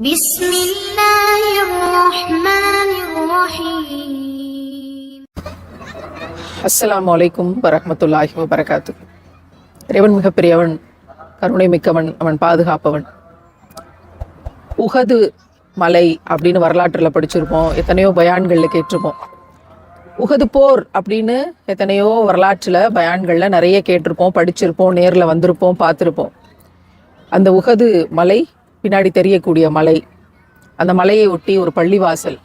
بسم الله الرحمن الرحيم அஸ்ஸலாமு அலைக்கும் வரஹ்மத்துல்லாஹி வபரகாத்து இறைவன் மிகப்பெரியவன் கருணை மிக்கவன் அவன் பாதுகாப்பவன் உகது மலை அப்படின்னு வரலாற்றில் படிச்சிருப்போம் எத்தனையோ பயான்களில் கேட்டிருப்போம் உகது போர் அப்படின்னு எத்தனையோ வரலாற்றில் பயான்களில் நிறைய கேட்டிருப்போம் படிச்சிருப்போம் நேரில் வந்திருப்போம் பார்த்துருப்போம் அந்த உகது மலை பின்னாடி தெரியக்கூடிய மலை. அந்த மலையை ஒட்டி ஒரு பள்ளிவாசல்.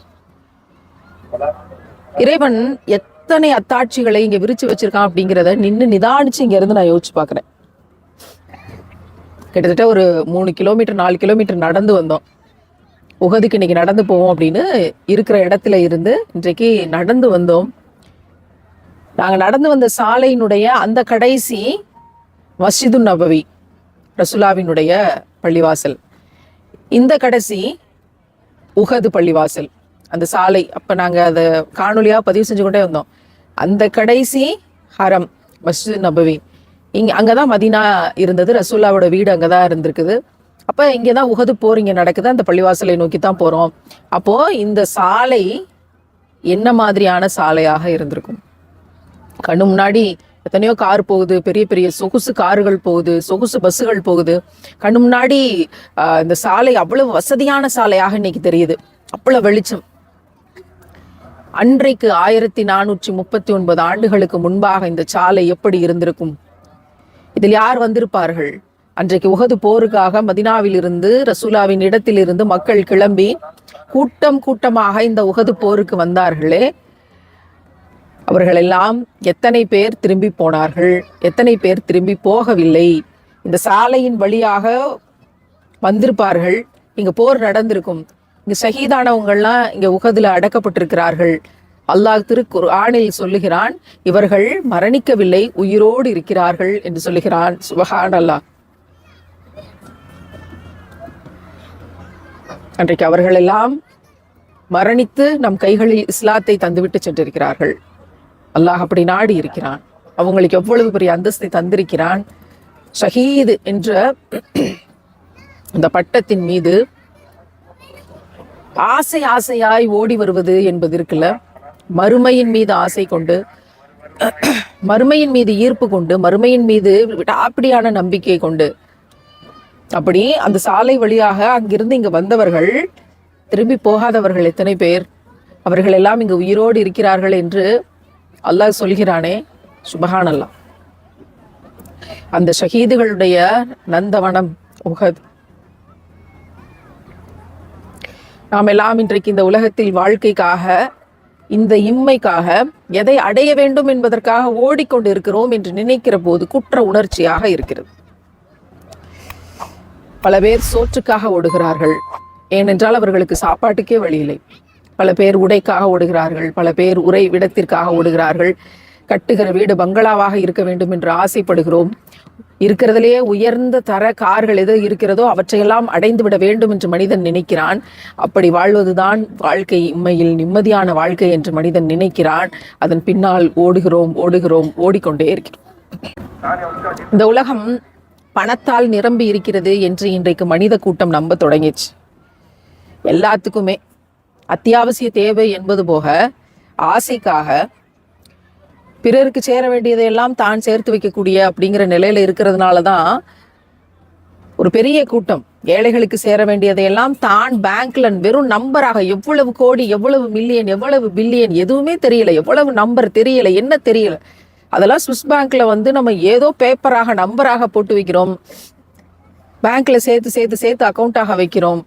இறைவன் எத்தனை அத்தாட்சிகளை இங்க விரிச்சு வச்சிருக்கான் அப்படிங்கிறத நின்று நிதானிச்சு இங்க இருந்து நான் யோசிச்சு பாக்குறேன் கிட்டத்தட்ட ஒரு மூணு கிலோமீட்டர் நாலு கிலோமீட்டர் நடந்து வந்தோம். உகதுக்கு இன்னைக்கு நடந்து போவோம் அப்படின்னு இருக்கிற இடத்துல இருந்து இன்றைக்கு நடந்து வந்தோம். நாங்கள் நடந்து வந்த சாலையினுடைய அந்த கடைசி மஸ்ஜிது நபவி ரசுலாவினுடைய பள்ளிவாசல். இந்த கடைசி உகது பள்ளிவாசல். அந்த சாலை அப்போ நாங்கள் அதை காணொலியாக பதிவு செஞ்சு கொண்டே வந்தோம். அந்த கடைசி ஹரம் மஸ்ஜித் நபவி. இங்கே அங்கே தான் மதீனா இருந்தது ரசூல்லாவோட வீடு அங்கே தான் இருந்திருக்குது. அப்போ இங்கே தான் உகது போர் இங்கே நடக்குது அந்த பள்ளிவாசலை நோக்கி தான் போகிறோம் அப்போது இந்த சாலை என்ன மாதிரியான சாலையாக இருந்திருக்கும்? கண்ணு முன்னாடி எத்தனையோ கார் போகுது பெரிய பெரிய சொகுசு கார்கள் போகுது சொகுசு பஸ்ஸுகள் போகுது. கண்ணு முன்னாடி இந்த சாலை அவ்வளவு வசதியான சாலையாக இன்னைக்கு தெரியுது. அவ்வளவு வெளிச்சம். அன்றைக்கு ஆயிரத்தி நானூற்றி முப்பத்தி ஒன்பது ஆண்டுகளுக்கு முன்பாக இந்த சாலை எப்படி இருந்திருக்கும்? இதில் யார் வந்திருப்பார்கள்? அன்றைக்கு உகது போருக்காக மதினாவிலிருந்து ரசூலாவின் இடத்திலிருந்து மக்கள் கிளம்பி கூட்டம் கூட்டமாக இந்த உகது போருக்கு வந்தார்களே. அவர்களெல்லாம் எத்தனை பேர் திரும்பி போனார்கள்? எத்தனை பேர் திரும்பி போகவில்லை? இந்த சாலையின் வழியாக வந்திருப்பார்கள். இங்க போர் நடந்திருக்கும். இங்கே ஷஹீதானவங்கள்லாம் இங்கே உகதுல அடக்கப்பட்டிருக்கிறார்கள். அல்லாஹ் திரு ஆணில் சொல்லுகிறான் இவர்கள் மரணிக்கவில்லை உயிரோடு இருக்கிறார்கள் என்று சொல்லுகிறான். சுபஹான் அல்லாஹ் அன்றைக்கு அவர்களெல்லாம் மரணித்து நம் கைகளில் இஸ்லாத்தை தந்துவிட்டு சென்றிருக்கிறார்கள். அல்லாஹ் அப்படி நாடி இருக்கிறான் அவங்களுக்கு எவ்வளவு பெரிய அந்தஸ்தை தந்திருக்கிறான். ஷஹீது என்ற அந்த பட்டத்தின் மீது ஆசை ஆசையாய் ஓடி வருவது என்பது இருக்குல்ல. மறுமையின் மீது ஆசை கொண்டு மறுமையின் மீது ஈர்ப்பு கொண்டு மறுமையின் மீது அப்படியான நம்பிக்கை கொண்டு அப்படி அந்த சாலை வழியாக அங்கிருந்து இங்க வந்தவர்கள் திரும்பி போகாதவர்கள் எத்தனை பேர்? அவர்கள் எல்லாம் இங்கு உயிரோடு இருக்கிறார்கள் என்று அல்லாஹ் சொல்கிறானே சுபஹான் அல்லாஹ் அந்த ஷஹீதுகளுடைய நந்தவனம் உகது. நாம் எல்லாம் இன்றைக்கு இந்த உலகத்தில் வாழ்க்கைக்காக இந்த இம்மைக்காக எதை அடைய வேண்டும் என்பதற்காக ஓடிக்கொண்டு இருக்கிறோம் என்று நினைக்கிற போது குற்ற உணர்ச்சியாக இருக்கிறது. பல பேர் சோற்றுக்காக ஓடுகிறார்கள். ஏனென்றால் அவர்களுக்கு சாப்பாட்டுக்கே வழி இல்லை. பல பேர் உடைக்காக ஓடுகிறார்கள் பல பேர் உரை விடத்திற்காக ஓடுகிறார்கள். கட்டுகிற வீடு பங்களாவாக இருக்க வேண்டும் என்று ஆசைப்படுகிறோம். இருக்கிறதுலேயே உயர்ந்த தர கார்கள் எது இருக்கிறதோ அவற்றையெல்லாம் அடைந்து விட வேண்டும் என்று மனிதன் நினைக்கிறான். அப்படி வாழ்வதுதான் வாழ்க்கை இம்மையில் நிம்மதியான வாழ்க்கை என்று மனிதன் நினைக்கிறான். அதன் பின்னால் ஓடுகிறோம் ஓடுகிறோம் ஓடிக்கொண்டே இருக்கிறோம். இந்த உலகம் பணத்தால் நிரம்பி இருக்கிறது என்று இன்றைக்கு மனித கூட்டம் நம்ப தொடங்கிச்சு. எல்லாத்துக்குமே. அத்தியாவசிய தேவை என்பது போக ஆசைக்காக பிறருக்கு சேர வேண்டியதையெல்லாம் தான் சேர்த்து வைக்கக்கூடிய அப்படிங்கிற நிலையில இருக்கிறதுனால தான் ஒரு பெரிய கூட்டம். ஏழைகளுக்கு சேர வேண்டியதையெல்லாம் தான் பேங்க்ல வெறும் நம்பராக எவ்வளவு கோடி எவ்வளவு மில்லியன் எவ்வளவு பில்லியன் எதுவுமே தெரியல. எவ்வளவு நம்பர் தெரியல என்ன தெரியல. அதெல்லாம் சுவிஸ் பேங்க்ல வந்து நம்ம ஏதோ பேப்பராக நம்பராக போட்டு வைக்கிறோம். பேங்க்ல சேர்த்து சேர்த்து சேர்த்து அக்கௌண்ட்டாக வைக்கிறோம்.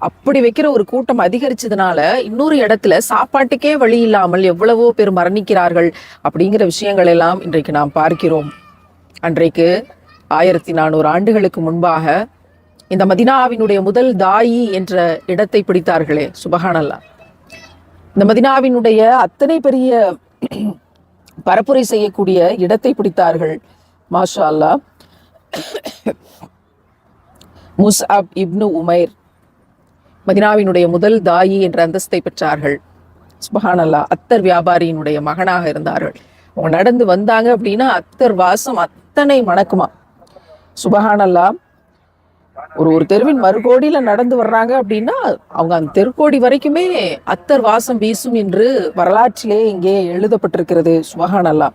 அப்படி வைக்கிற ஒரு கூட்டம் அதிகரிச்சதுனால இன்னொரு இடத்துல சாப்பாட்டுக்கே வழி இல்லாமல் எவ்வளவோ பேர் மரணிக்கிறார்கள் அப்படிங்கிற விஷயங்கள் எல்லாம் இன்றைக்கு நாம் பார்க்கிறோம். அன்றைக்கு ஆயிரத்தி நானூறு ஆண்டுகளுக்கு முன்பாக இந்த மதினாவினுடைய முதல் தாயி என்ற இடத்தை பிடித்தார்களே சுபஹானல்லா. இந்த மதினாவினுடைய அத்தனை பெரிய பரப்புரை செய்யக்கூடிய இடத்தை பிடித்தார்கள் மாஷா அல்லாஹ். முஸ்அப் இப்னு உமைர் மதினாவினுடைய முதல் தாயி என்ற அந்தஸ்தை பெற்றார்கள். சுபஹானல்லா அத்தர் வியாபாரியினுடைய மகனாக இருந்தார்கள். அவங்க நடந்து வந்தாங்க அப்படின்னா அத்தர் வாசம் அத்தனை மணக்குமா? சுபஹானல்லா ஒரு ஒரு தெருவின் மறுகோடியில நடந்து வர்றாங்க அப்படின்னா அவங்க அந்த தெருக்கோடி வரைக்குமே அத்தர் வாசம் வீசும் என்று வரலாற்றிலே இங்கே எழுதப்பட்டிருக்கிறது சுபஹான் அல்லாஹ்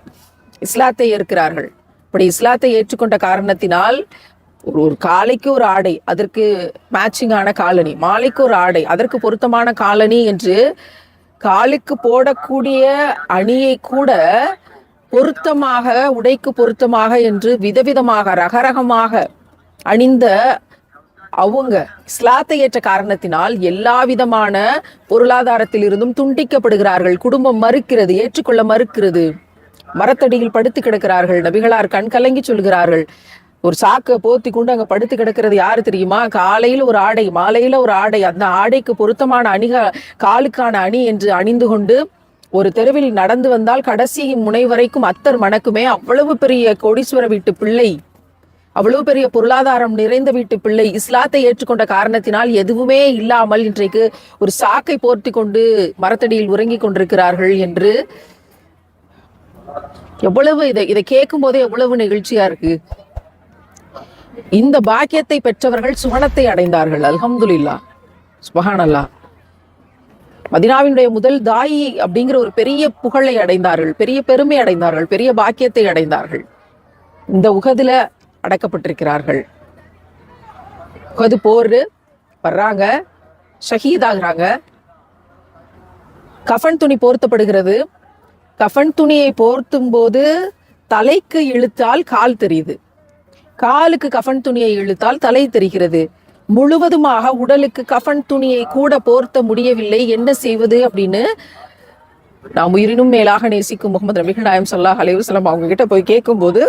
இஸ்லாத்தை ஏற்கிறார்கள். இப்படி இஸ்லாத்தை ஏற்றுக்கொண்ட காரணத்தினால் ஒரு ஒரு காலைக்கு ஒரு ஆடை அதற்கு மேட்சிங்கான காலணி மாலைக்கு ஒரு ஆடை அதற்கு பொருத்தமான காலணி என்று காலுக்கு போடக்கூடிய அணியை கூட பொருத்தமாக உடைக்கு பொருத்தமாக என்று விதவிதமாக ரகரகமாக அணிந்த அவங்க இஸ்லாத்தை ஏற்ற காரணத்தினால் எல்லா விதமான பொருளாதாரத்தில் இருந்தும் துண்டிக்கப்படுகிறார்கள். குடும்பம் மறுக்கிறது ஏற்றுக்கொள்ள மறுக்கிறது. மரத்தடியில் படுத்து கிடக்கிறார்கள். நபிகளார் கண் கலங்கி சொல்கிறார்கள். ஒரு சாக்கை போத்தி கொண்டு அங்க படுத்து கிடக்கிறது யாரு தெரியுமா? காலையில ஒரு ஆடை மாலையில ஒரு ஆடை. அந்த ஆடைக்கு பொருத்தமான அணிக காலுக்கான அணி என்று அணிந்து கொண்டு ஒரு தெருவில் நடந்து வந்தால் கடைசி முனை வரைக்கும் அத்தர் மணக்குமே. அவ்வளவு பெரிய கோடீஸ்வர வீட்டு பிள்ளை. அவ்வளவு பெரிய பொருளாதாரம் நிறைந்த வீட்டு பிள்ளை. இஸ்லாத்தை ஏற்றுக்கொண்ட காரணத்தினால் எதுவுமே இல்லாமல் இன்றைக்கு ஒரு சாக்கை போர்த்தி கொண்டு மரத்தடியில் உறங்கிக் கொண்டிருக்கிறார்கள் என்று எவ்வளவு இதை இதை கேட்கும் போதே எவ்வளவு நெகிழ்ச்சியா இருக்கு. இந்த பாக்கியத்தை பெற்றவர்கள் சுவனத்தை அடைந்தார்கள் அல்ஹம்துல்லா சுபஹானல்லா. மதினாவினுடைய முதல் தாயி அப்படிங்கிற ஒரு பெரிய புகழை அடைந்தார்கள் பெரிய பெருமை அடைந்தார்கள் பெரிய பாக்கியத்தை அடைந்தார்கள். இந்த உகதுல அடக்கப்பட்டிருக்கிறார்கள். உகது போர் வர்றாங்க ஷஹீதாகிறாங்க கஃன் துணி போர்த்தப்படுகிறது. கஃன் துணியை போர்த்தும் போது தலைக்கு இழுத்தால் கால் தெரியுது. காலுக்கு கஃன் துணியை இழுத்தால் தலை தெரிகிறது. முழுவதுமாக உடலுக்கு கஃன் துணியை கூட போர்த்த முடியவில்லை. என்ன செய்வது அப்படின்னு நாம் உயிரினும் மேலாக நேசிக்கும் முகமது நபிகள் நாயம் சொல்லா அலைவசலம் அவங்க கிட்ட போய் கேட்கும்போது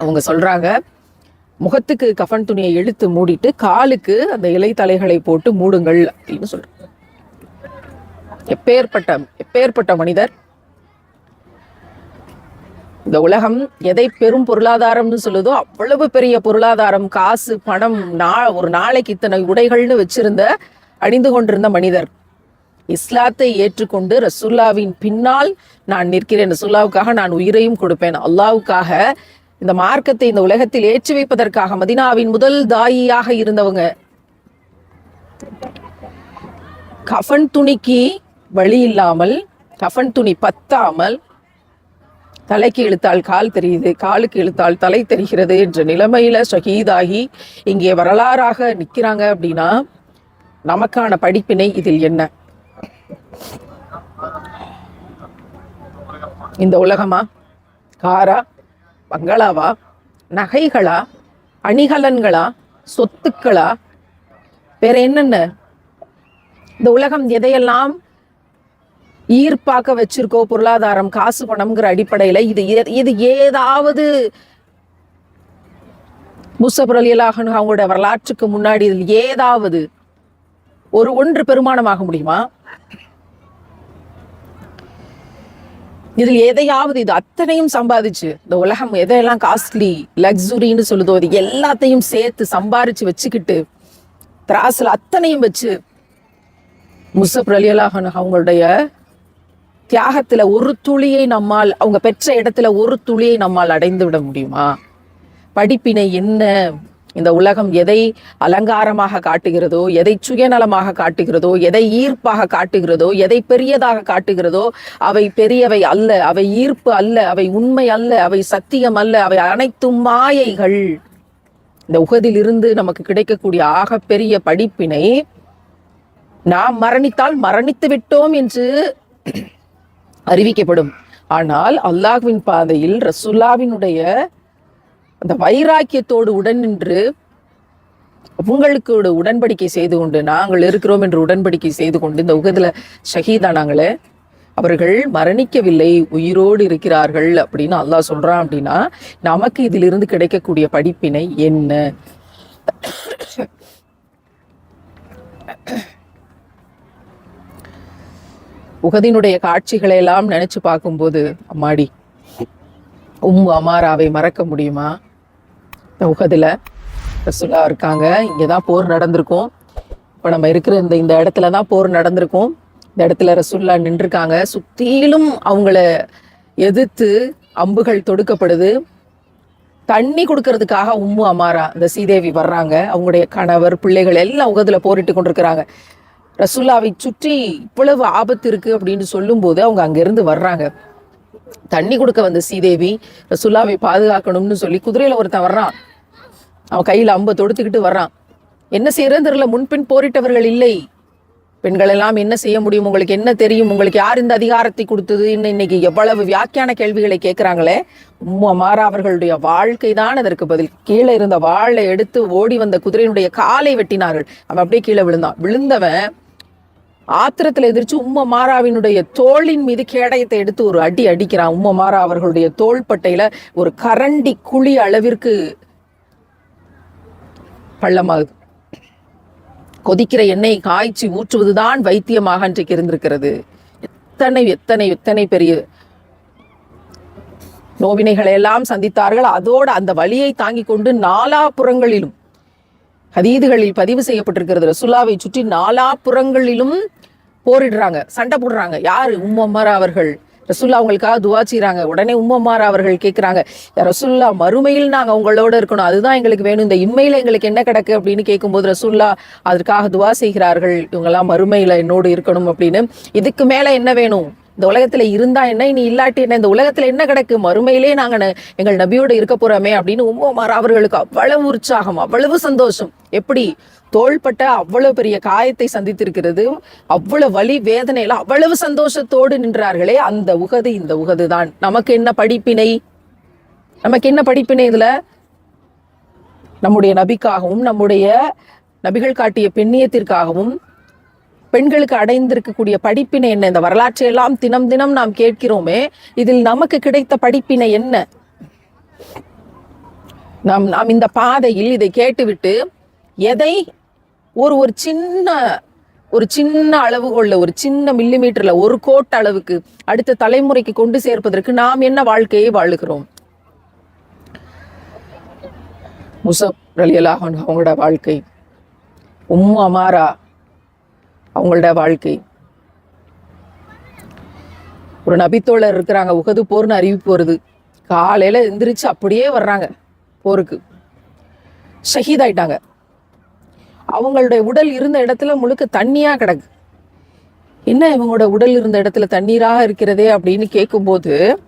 அவங்க சொல்றாங்க முகத்துக்கு கஃன் துணியை இழுத்து மூடிட்டு காலுக்கு அந்த இலை தலைகளை போட்டு மூடுங்கள் அப்படின்னு சொல்றாங்க. எப்பேற்பட்ட எப்பேற்பட்ட மனிதர் இந்த உலகம் எதை பெரும் பொருளாதாரம்னு சொல்லுதோ அவ்வளவு பெரிய பொருளாதாரம் காசு பணம் நா ஒரு நாளைக்கு இத்தனை உடைகள்னு வச்சிருந்த அணிந்து கொண்டிருந்த மனிதர். இஸ்லாத்தை ஏற்றுக்கொண்டு ரசுல்லாவின் பின்னால் நான் நிற்கிறேன். ரசுல்லாவுக்காக நான் உயிரையும் கொடுப்பேன். அல்லாவுக்காக இந்த மார்க்கத்தை இந்த உலகத்தில் ஏற்றி வைப்பதற்காக மதினாவின் முதல் தாயியாக இருந்தவங்க. கஃன் துணிக்கு வழி இல்லாமல் கஃன் துணி பத்தாமல் தலைக்கு இழுத்தால் கால் தெரியுது காலுக்கு இழுத்தால் தலை தெரிகிறது என்ற நிலைமையில ஷஹீதாகி இங்கே வரலாறாக நிற்கிறாங்க அப்படின்னா நமக்கான படிப்பினை இதில் என்ன? இந்த உலகமா? காரா? பங்களாவா? நகைகளா? அணிகலன்களா? சொத்துக்களா? வேற என்னென்ன? இந்த உலகம் எதையெல்லாம் ஈர்ப்பாக்க வச்சிருக்கோ பொருளாதாரம் காசு பணம்ங்கிற அடிப்படையில இது இது ஏதாவது முசபுரலியலாகனு அவங்களோட வரலாற்றுக்கு முன்னாடி இதில் ஏதாவது ஒரு ஒன்று பெருமானமாக முடியுமா? இதில் எதையாவது இது அத்தனையும் சம்பாதிச்சு இந்த உலகம் எதையெல்லாம் காஸ்ட்லி லக்ஸுரின்னு சொல்லுதோ இது எல்லாத்தையும் சேர்த்து சம்பாரிச்சு வச்சுக்கிட்டு திராசுல அத்தனையும் வச்சு முசப் அலி அவங்களுடைய தியாகத்துல ஒரு துளியை நம்மால் அவங்க பெற்ற இடத்துல ஒரு துளியை நம்மால் அடைந்து விட முடியுமா? படிப்பினை என்ன? இந்த உலகம் எதை அலங்காரமாக காட்டுகிறதோ எதை சுயநலமாக காட்டுகிறதோ எதை ஈர்ப்பாக காட்டுகிறதோ எதை பெரியதாக காட்டுகிறதோ அவை பெரியவை அல்ல அவை ஈர்ப்பு அல்ல அவை உண்மை அல்ல அவை சத்தியம் அல்ல அவை அனைத்தும் மாயைகள். இந்த உகதிலிருந்து நமக்கு கிடைக்கக்கூடிய ஆகப்பெரிய படிப்பினை நாம் மரணித்தால் மரணித்து விட்டோம் என்று அறிவிக்கப்படும். ஆனால் அல்லாஹ்வின் பாதையில் ரசுல்லாவினுடைய அந்த வைராக்கியத்தோடு உடன் நின்று உங்களுக்கு ஒரு உடன்படிக்கை செய்து கொண்டு நாங்கள் இருக்கிறோம் என்று உடன்படிக்கை செய்து கொண்டு இந்த உகதில் ஷஹீதானாங்களே அவர்கள் மரணிக்கவில்லை உயிரோடு இருக்கிறார்கள் அப்படின்னு அல்லாஹ் சொல்றான் அப்படின்னா நமக்கு இதிலிருந்து கிடைக்கக்கூடிய படிப்பினை என்ன? உகதினுடைய காட்சிகளை எல்லாம் நினைச்சு பார்க்கும்போது அம்மாடி உம் அமாராவை மறக்க முடியுமா? இந்த உகதுல ரசுல்லா இருக்காங்க. இங்கதான் போர் நடந்திருக்கும். இப்ப நம்ம இருக்கிற இந்த இந்த இடத்துல தான் போர் நடந்திருக்கும். இந்த இடத்துல ரசுல்லா நின்றுருக்காங்க. சுத்தியிலும் அவங்கள எதிர்த்து அம்புகள் தொடுக்கப்படுது. தண்ணி கொடுக்கறதுக்காக உம்மு அமாரா இந்த சீதேவி வர்றாங்க. அவங்களுடைய கணவர் பிள்ளைகள் எல்லாம் உகதுல போரிட்டு கொண்டிருக்கிறாங்க. ரசுல்லாவை சுற்றி இவ்வளவு ஆபத்து இருக்கு அப்படின்னு சொல்லும்போது அவங்க அங்கிருந்து வர்றாங்க. தண்ணி கொடுக்க வந்த சீதேவி ரசுல்லாவை பாதுகாக்கணும்னு சொல்லி குதிரையில ஒருத்தன் வர்றான். அவன் கையில அம்ப தொடுத்துக்கிட்டு வர்றான். என்ன செய்யறதுன்னு தெரியல முன்பின் போரிட்டவர்கள் இல்லை. பெண்கள் எல்லாம் என்ன செய்ய முடியும்? உங்களுக்கு என்ன தெரியும்? உங்களுக்கு யார் இந்த அதிகாரத்தை கொடுத்தது? இன்னும் இன்னைக்கு எவ்வளவு வியாக்கியான கேள்விகளை கேட்கிறாங்களே உம்மா மாறா அவர்களுடைய வாழ்க்கை தான் அதற்கு பதில். கீழே இருந்த வாளை எடுத்து ஓடி வந்த குதிரையினுடைய காலை வெட்டினார்கள். அவன் அப்படியே கீழே விழுந்தான். விழுந்தவன் ஆத்திரத்தில் எதிர்த்து உம்ம மாறாவினுடைய தோளின் மீது கேடயத்தை எடுத்து ஒரு அடி அடிக்கிறான். உம்ம மாறா அவர்களுடைய தோள்பட்டையில ஒரு கரண்டி குழி அளவிற்கு பள்ளமாகுது. கொதிக்கிற எண்ணெய் காய்ச்சி ஊற்றுவதுதான் வைத்தியமாக அன்றைக்கு இருந்திருக்கிறது. எத்தனை எத்தனை எத்தனை பெரிய நோவினைகளை எல்லாம் சந்தித்தார்கள். அதோடு அந்த வழியை தாங்கிக் கொண்டு நாலா புறங்களிலும் ஹதீதுகளில் பதிவு செய்யப்பட்டிருக்கிறது. ரசுல்லாவை சுற்றி நாலா புறங்களிலும் போரிடுறாங்க சண்டை போடுறாங்க. யாரு? உம்மம்மாரா அவர்கள். ரசுல்லா அவங்களுக்காக துவா செய்கிறாங்க உடனே உம்மம்மாரா அவர்கள் கேட்குறாங்க ரசுல்லா மறுமையில் நாங்கள் உங்களோட இருக்கணும். அதுதான் எங்களுக்கு வேணும். இந்த இம்மையில எங்களுக்கு என்ன கிடக்கு? அப்படின்னு கேட்கும்போது ரசுல்லா அதற்காக துவா செய்கிறார்கள். இவங்கெல்லாம் மறுமையில் என்னோடு இருக்கணும் அப்படின்னு. இதுக்கு மேலே என்ன வேணும்? இந்த உலகத்துல இருந்தா என்ன? இனி இல்லாட்டி என்ன? இந்த உலகத்துல என்ன கிடக்கு? மறுமையிலே நாங்க எங்கள் நபியோட இருக்க போறோமே அப்படின்னு உம்மமாரா அவர்களுக்கு அவ்வளவு உற்சாகம் அவ்வளவு சந்தோஷம். எப்படி? தோள்பட்ட அவ்வளவு பெரிய காயத்தை சந்தித்திருக்கிறது. அவ்வளவு வலி வேதனையில அவ்வளவு சந்தோஷத்தோடு நின்றார்களே. அந்த உகது இந்த உகது தான் நமக்கு என்ன படிப்பினை? நமக்கு என்ன படிப்பினை இதுல? நம்முடைய நபிக்காகவும் நம்முடைய நபிகள் காட்டிய பெண்ணியத்திற்காகவும் பெண்களுக்கு அடைந்திருக்கக்கூடிய படிப்பினை என்ன? இந்த வரலாற்றை எல்லாம் தினம் தினம் நாம் கேட்கிறோமே இதில் நமக்கு கிடைத்த படிப்பினை என்ன? நாம் நாம் இந்த பாதையில் இதை கேட்டுவிட்டு எதை ஒரு ஒரு சின்ன ஒரு சின்ன அளவுகோல்ல ஒரு சின்ன மில்லிமீட்டர்ல ஒரு கோட் அளவுக்கு அடுத்த தலைமுறைக்கு கொண்டு சேர்ப்பதற்கு நாம் என்ன வாழ்க்கையை வாழுகிறோம்? முசப் ரலியலாஹ் அவங்களோட வாழ்க்கை. உம்மு அமாரா அவங்களோட வாழ்க்கை. ஒரு நபித்தோழர் இருக்கிறாங்க உகது போர்னு அறிவிப்பு வருது. காலையில் எந்திரிச்சு அப்படியே வர்றாங்க போருக்கு. ஷஹீத் ஆயிட்டாங்க. அவங்களுடைய உடல் இருந்த இடத்துல முழுக்க தண்ணியாக கிடக்கு. என்ன இவங்களோட உடல் இருந்த இடத்துல தண்ணீராக இருக்கிறதே அப்படின்னு கேட்கும்போது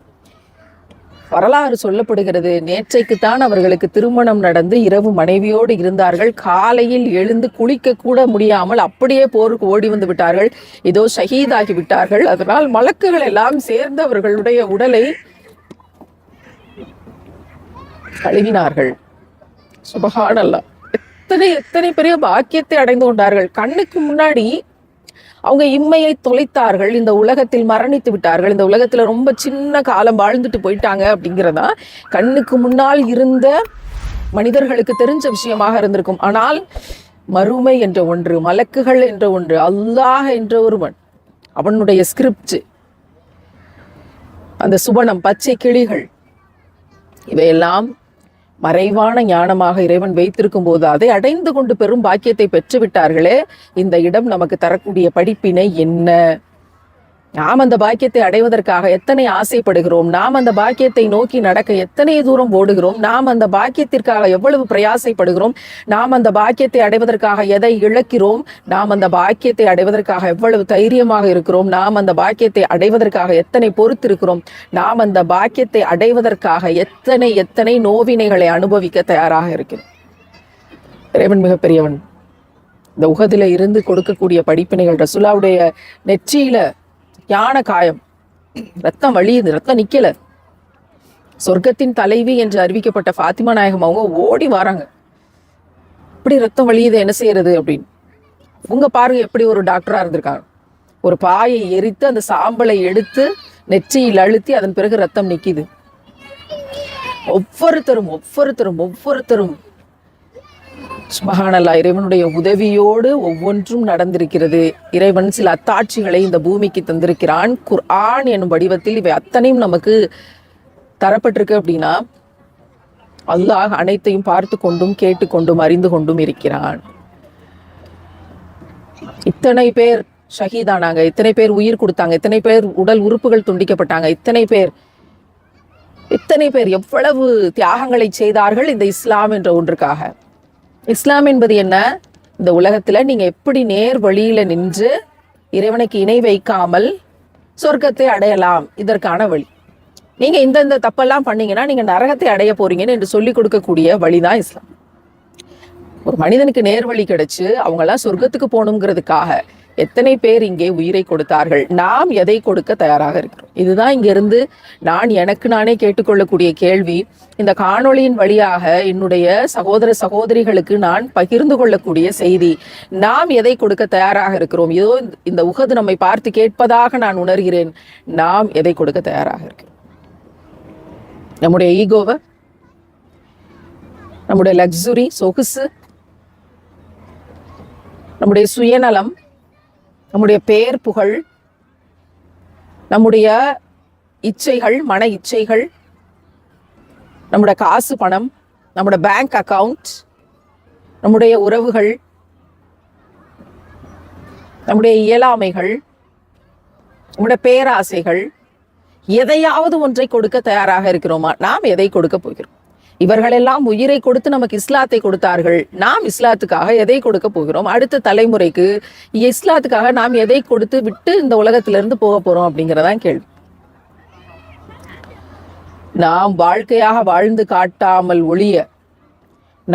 வரலாறு சொல்லப்படுகிறது. நேற்றைக்குத்தான் அவர்களுக்கு திருமணம் நடந்து இரவு மனைவியோடு இருந்தார்கள். காலையில் எழுந்து குளிக்க கூட முடியாமல் அப்படியே போருக்கு ஓடி வந்து விட்டார்கள். இதோ ஷஹீதாகி விட்டார்கள். அதனால் மலக்குகள் எல்லாம் சேர்ந்து அவர்களுடைய உடலை கழுவினார்கள். சுபஹானல்லா எத்தனை எத்தனை பெரிய பாக்கியத்தை அடைந்து கொண்டார்கள். கண்ணுக்கு முன்னாடி அவங்க இம்மையை தொலைத்தார்கள் இந்த உலகத்தில் மரணித்து விட்டார்கள் இந்த உலகத்தில் ரொம்ப சின்ன காலம் வாழ்ந்துட்டு போயிட்டாங்க அப்படிங்கிறதா கண்ணுக்கு முன்னால் இருந்த மனிதர்களுக்கு தெரிஞ்ச விஷயமாக இருந்திருக்கும். ஆனால் மறுமை என்ற ஒன்று மலக்குகள் என்ற ஒன்று அல்லாஹ் என்ற ஒருவன் அவனுடைய ஸ்கிரிப்ட் அந்த சுபனம் பச்சை கிளிகள் இவையெல்லாம் மறைவான ஞானமாக இறைவன் வைத்திருக்கும் போது அதை அடைந்து கொண்டு பெரும் பாக்கியத்தை பெற்றுவிட்டார்களே இந்த இடம் நமக்கு தரக்கூடிய படிப்பினை என்ன? நாம் அந்த பாக்கியத்தை அடைவதற்காக எத்தனை ஆசைப்படுகிறோம்? நாம் அந்த பாக்கியத்தை நோக்கி நடக்க எத்தனை தூரம் ஓடுகிறோம்? நாம் அந்த பாக்கியத்திற்காக எவ்வளவு பிரயாசைப்படுகிறோம்? நாம் அந்த பாக்கியத்தை அடைவதற்காக எதை இழக்கிறோம்? நாம் அந்த பாக்கியத்தை அடைவதற்காக எவ்வளவு தைரியமாக இருக்கிறோம்? நாம் அந்த பாக்கியத்தை அடைவதற்காக எத்தனை பொறுத்திருக்கிறோம்? நாம் அந்த பாக்கியத்தை அடைவதற்காக எத்தனை எத்தனை நோவினைகளை அனுபவிக்க தயாராக இருக்கிறோம்? இறைவன் மிகப்பெரியவன். இந்த உகதில இருந்து கொடுக்கக்கூடிய படிப்பினைகள் ரசுல்லாவுடைய நெற்றியில யானை காயம் ரத்தம் வழியுது ரத்தம் நிக்கல. சொர்க்கத்தின் தலைவி என்று அறிவிக்கப்பட்ட ஃபாத்திமா நாயகம் அவங்க ஓடி வராங்க. இப்படி ரத்தம் வழியுது என்ன செய்யறது அப்படின்னு. உங்க பாருங்க எப்படி ஒரு டாக்டரா இருந்திருக்காங்க. ஒரு பாயை எரித்து அந்த சாம்பலை எடுத்து நெற்றியில் அழுத்தி அதன் பிறகு ரத்தம் நிற்கிது ஒவ்வொருத்தரும் ஒவ்வொருத்தரும் ஒவ்வொருத்தரும். சுபஹானல்லா இறைவனுடைய உதவியோடு ஒவ்வொன்றும் நடந்திருக்கிறது. இறைவன் சில அத்தாட்சிகளை இந்த பூமிக்கு தந்திருக்கிறான். குர்ஆன் என்னும் வடிவத்தில் இவை அத்தனையும் நமக்கு தரப்பட்டிருக்கு அப்படின்னா அல்லாஹ் அனைத்தையும் பார்த்து கொண்டும் கேட்டுக்கொண்டும் அறிந்து கொண்டும் இருக்கிறான். இத்தனை பேர் ஷஹீதானாங்க இத்தனை பேர் உயிர் கொடுத்தாங்க இத்தனை பேர் உடல் உறுப்புகள் துண்டிக்கப்பட்டாங்க இத்தனை பேர் இத்தனை பேர் எவ்வளவு தியாகங்களை செய்தார்கள் இந்த இஸ்லாம் என்ற ஒன்றுக்காக. இஸ்லாம் என்பது என்ன? இந்த உலகத்தில் நீங்கள் எப்படி நேர் வழியில் நின்று இறைவனுக்கு இணை வைக்காமல் சொர்க்கத்தை அடையலாம்? இதற்கான வழி. நீங்கள் இந்தந்த தப்பெல்லாம் பண்ணீங்கன்னா நீங்கள் நரகத்தை அடைய போறீங்கன்னு என்று சொல்லிக் கொடுக்கக்கூடிய வழிதான் இஸ்லாம். ஒரு மனிதனுக்கு நேர்வழி கிடைச்சு அவங்க சொர்க்கத்துக்கு போகணுங்கிறதுக்காக எத்தனை பேர் இங்கே உயிரை கொடுத்தார்கள்? நாம் எதை கொடுக்க தயாராக இருக்கிறோம்? இதுதான் இங்கிருந்து நான் எனக்கு நானே கேட்டுக்கொள்ளக்கூடிய கேள்வி. இந்த காணொளியின் வழியாக என்னுடைய சகோதர சகோதரிகளுக்கு நான் பகிர்ந்து கொள்ளக்கூடிய செய்தி நாம் எதை கொடுக்க தயாராக இருக்கிறோம்? ஏதோ இந்த உகது நம்மை பார்த்து கேட்பதாக நான் உணர்கிறேன். நாம் எதை கொடுக்க தயாராக இருக்கிறோம்? நம்முடைய ஈகோவை நம்முடைய லக்ஸுரி சொகுசு நம்முடைய சுயநலம் நம்முடைய பேர் புகழ் நம்முடைய இச்சைகள் மன இச்சைகள் நம்முடைய காசு பணம் நம்முடைய பேங்க் அக்கவுண்ட் நம்முடைய உறவுகள் நம்முடைய இயலாமைகள் நம்முடைய பேராசைகள் எதையாவது ஒன்றை கொடுக்க தயாராக இருக்கிறோமா? நாம் எதை கொடுக்க போகிறோம்? இவர்களெல்லாம் உயிரை கொடுத்து நமக்கு இஸ்லாத்தை கொடுத்தார்கள். நாம் இஸ்லாத்துக்காக எதை கொடுக்க போகிறோம்? அடுத்த தலைமுறைக்கு இஸ்லாத்துக்காக நாம் எதை கொடுத்து விட்டு இந்த உலகத்திலிருந்து போக போறோம் அப்படிங்கிறதான் கேள்வி. நாம் வாழ்க்கையாக வாழ்ந்து காட்டாமல் ஒழிய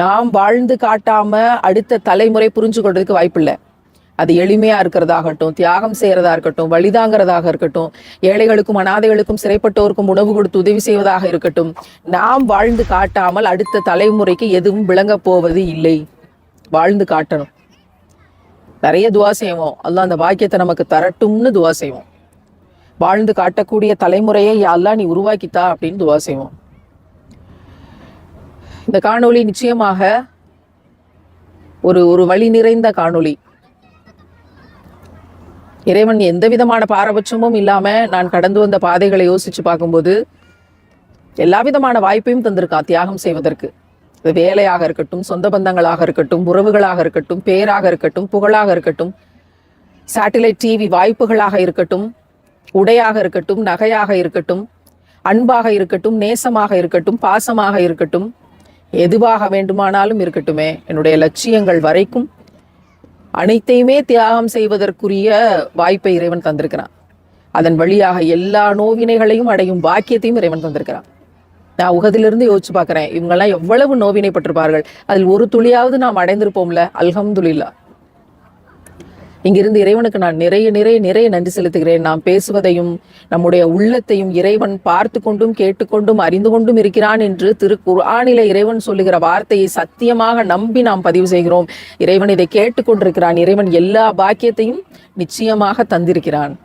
நாம் வாழ்ந்து காட்டாம அடுத்த தலைமுறை புரிஞ்சு கொள்றதுக்கு வாய்ப்பில்லை. அது எளிமையா இருக்கிறதாகட்டும் தியாகம் செய்யறதா இருக்கட்டும் வழிதாங்கிறதாக இருக்கட்டும் ஏழைகளுக்கும் அனாதைகளுக்கும் சிறைப்பட்டோருக்கும் உணவு கொடுத்து உதவி செய்வதாக இருக்கட்டும் நாம் வாழ்ந்து காட்டாமல் அடுத்த தலைமுறைக்கு எதுவும் விளங்க போவது இல்லை. வாழ்ந்து காட்டணும். நிறைய துவா செய்வோம். அல்ல அந்த பாக்கியத்தை நமக்கு தரட்டும்னு துவா செய்வோம். வாழ்ந்து காட்டக்கூடிய தலைமுறையை எல்லாம் நீ உருவாக்கித்தா அப்படின்னு துவா செய்வோம். இந்த காணொளி நிச்சயமாக ஒரு ஒரு வழி நிறைந்த காணொளி. இறைவன் எந்த விதமான பாரபட்சமும் இல்லாம நான் கடந்து வந்த பாதைகளை யோசிச்சு பார்க்கும்போது எல்லா விதமான வாய்ப்பையும் தந்திருக்கான் தியாகம் செய்வதற்கு. அது வேலையாக இருக்கட்டும் சொந்த பந்தங்களாக இருக்கட்டும் உறவுகளாக இருக்கட்டும் பேராக இருக்கட்டும் புகழாக இருக்கட்டும் சேட்டிலைட் டிவி வாய்ப்புகளாக இருக்கட்டும் உடையாக இருக்கட்டும் நகையாக இருக்கட்டும் அன்பாக இருக்கட்டும் நேசமாக இருக்கட்டும் பாசமாக இருக்கட்டும் எதுவாக வேண்டுமானாலும் இருக்கட்டுமே. என்னுடைய லட்சியங்கள் வரைக்கும் அனைத்தையுமே தியாகம் செய்வதற்குரிய வாய்ப்பை இறைவன் தந்திருக்கிறான். அதன் வழியாக எல்லா நோவினைகளையும் அடையும் பாக்கியத்தையும் இறைவன் தந்திருக்கிறான். நான் உகதிலிருந்து யோசிச்சு பார்க்குறேன். இவங்கெல்லாம் எவ்வளவு நோவினைப்பட்டிருப்பார்கள். அதில் ஒரு துளியாவது நாம் அடைந்திருப்போம்ல? அல்ஹம்துல்லா இங்கிருந்து இறைவனுக்கு நான் நிறைய நிறைய நிறைய நன்றி செலுத்துகிறேன். நாம் பேசுவதையும் நம்முடைய உள்ளத்தையும் இறைவன் பார்த்து கொண்டும் கேட்டுக்கொண்டும் அறிந்து கொண்டும் இருக்கிறான் என்று திரு குர்ஆனில இறைவன் சொல்லுகிற வார்த்தையை சத்தியமாக நம்பி நாம் பதிவு செய்கிறோம். இறைவன் இதை கேட்டுக்கொண்டிருக்கிறான். இறைவன் எல்லா பாக்கியத்தையும் நிச்சயமாக தந்திருக்கிறான்.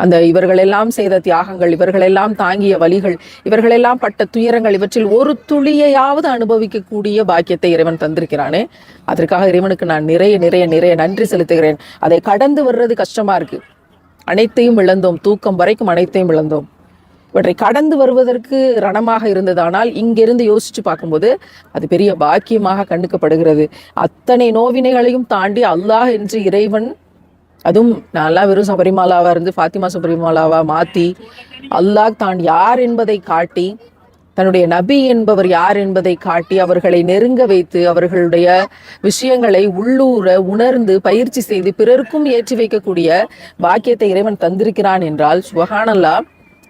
அந்த இவர்களெல்லாம் செய்த தியாகங்கள் இவர்களெல்லாம் தாங்கிய வழிகள் இவர்களெல்லாம் பட்ட துயரங்கள் இவற்றில் ஒரு துளியையாவது அனுபவிக்கக்கூடிய பாக்கியத்தை இறைவன் தந்திருக்கிறானே. அதற்காக இறைவனுக்கு நான் நிறைய நிறைய நிறைய நன்றி செலுத்துகிறேன். அதை கடந்து வர்றது கஷ்டமா இருக்கு. அனைத்தையும் இழந்தோம். தூக்கம் வரைக்கும் அனைத்தையும் இழந்தோம். இவற்றை கடந்து வருவதற்கு ரணமாக இருந்ததானால் இங்கிருந்து யோசிச்சு பார்க்கும்போது அது பெரிய பாக்கியமாக கண்டுக்கப்படுகிறது. அத்தனை நோவினைகளையும் தாண்டி அல்லாஹ் என்று இறைவன் அதுவும் நல்லா வெறும் சபரிமாலாவாக இருந்து ஃபாத்திமா சபரிமாலாவாக மாற்றி அல்லாஹ் தான் யார் என்பதை காட்டி தன்னுடைய நபி என்பவர் யார் என்பதை காட்டி அவர்களை நெருங்க வைத்து அவர்களுடைய விஷயங்களை உள்ளூர உணர்ந்து பயிற்சி செய்து பிறருக்கும் ஏற்றி வைக்கக்கூடிய பாக்கியத்தை இறைவன் தந்திருக்கிறான் என்றால் சுபஹானல்லா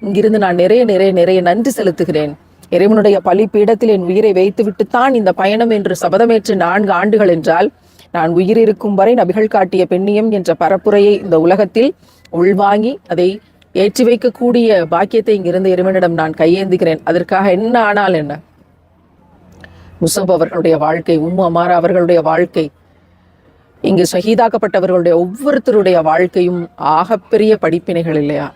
இங்கிருந்து நான் நிறைய நிறைய நிறைய நன்றி செலுத்துகிறேன். இறைவனுடைய பலிப்பீடத்தில் என் உயிரை வைத்துவிட்டுத்தான் இந்த பயணம் என்று சபதமேற்று நான்கு ஆண்டுகள் என்றால் நான் உயிரிருக்கும் வரை நபிகள் காட்டிய பெண்ணியம் என்ற பரப்புரையை இந்த உலகத்தில் உள்வாங்கி அதை ஏற்றி வைக்கக்கூடிய பாக்கியத்தை இங்கிருந்து இறைவனிடம் நான் கையேந்துகிறேன். அதற்காக என்ன ஆனால் என்ன? முசப் அவர்களுடைய வாழ்க்கை உம்மு அமாரா அவர்களுடைய வாழ்க்கை இங்கு ஷஹீதாக்கப்பட்டவர்களுடைய ஒவ்வொருத்தருடைய வாழ்க்கையும் ஆகப்பெரிய படிப்பினைகள் இல்லையா?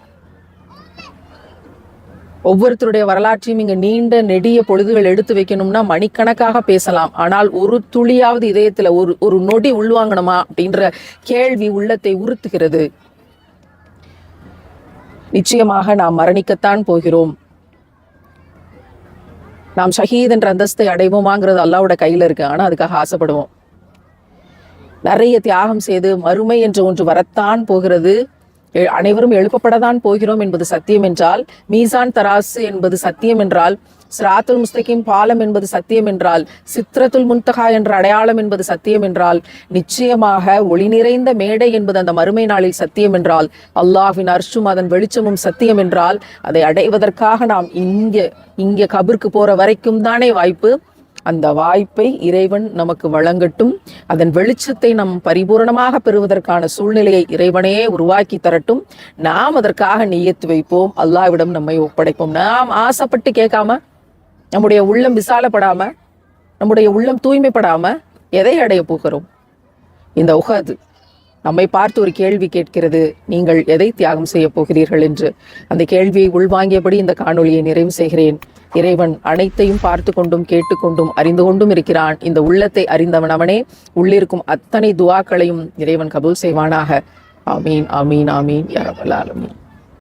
ஒவ்வொருத்தருடைய வரலாற்றையும் இங்கே நீண்ட நெடிய பொழுதுகள் எடுத்து வைக்கணும்னா மணிக்கணக்காக பேசலாம். ஆனால் ஒரு துளியாவது இதயத்தில் ஒரு ஒரு நொடி உள்வாங்கணுமா அப்படின்ற கேள்வி உள்ளத்தை உறுத்துகிறது. நிச்சயமாக நாம் மரணிக்கத்தான் போகிறோம். நாம் ஷஹீத் என்ற அந்தஸ்தை அடைவோமாங்கிறது அல்லாவோட கையில் இருக்கு. ஆனால் அதுக்காக ஆசைப்படுவோம். நிறைய தியாகம் செய்து மறுமை என்ற ஒன்று வரத்தான் போகிறது. அனைவரும் எழுப்பப்படத்தான் போகிறோம் என்பது சத்தியம் என்றால் மீசான் தராசு என்பது சத்தியம் என்றால் சிராத்துல் முஸ்தகிம் பாலம் என்பது சத்தியம் என்றால் சித்ரத்துல் முன்தகா என்ற அடையாளம் என்பது சத்தியம் என்றால் நிச்சயமாக ஒளி நிறைந்த மேடை என்பது அந்த மறுமை நாளில் சத்தியம் என்றால் அல்லாஹ்வின் அர்ஷும் அதன் வெளிச்சமும் சத்தியம் என்றால் அதை அடைவதற்காக நாம் இங்கே இங்கே கபிற்கு போற வரைக்கும் தானே வாய்ப்பு. அந்த வாய்ப்பை இறைவன் நமக்கு வழங்கட்டும். அதன் வெளிச்சத்தை நம் பரிபூர்ணமாக பெறுவதற்கான சூழ்நிலையை இறைவனே உருவாக்கி தரட்டும். நாம் அதற்காக நியத்து வைப்போம். அல்லாவிடம் நம்மை ஒப்படைப்போம். நாம் ஆசைப்பட்டு கேட்காம நம்முடைய உள்ளம் விசாலப்படாம நம்முடைய உள்ளம் தூய்மைப்படாம எதை அடைய போகிறோம்? இந்த உகாது. நம்மை பார்த்து ஒரு கேள்வி கேட்கிறது. நீங்கள் எதை தியாகம் செய்ய போகிறீர்கள் என்று. அந்த கேள்வியை உள்வாங்கியபடி இந்த காணொளியை நிறைவு செய்கிறேன். இறைவன் அனைத்தையும் பார்த்து கொண்டும் கேட்டுக்கொண்டும் அறிந்து கொண்டும் இருக்கிறான். இந்த உள்ளத்தை அறிந்தவன் அவனே. உள்ளிருக்கும் அத்தனை துவாக்களையும் இறைவன் கபூல் செய்வானாக. ஆமீன் ஆமீன் ஆமீன். யா ரப்பல் ஆலமீன்.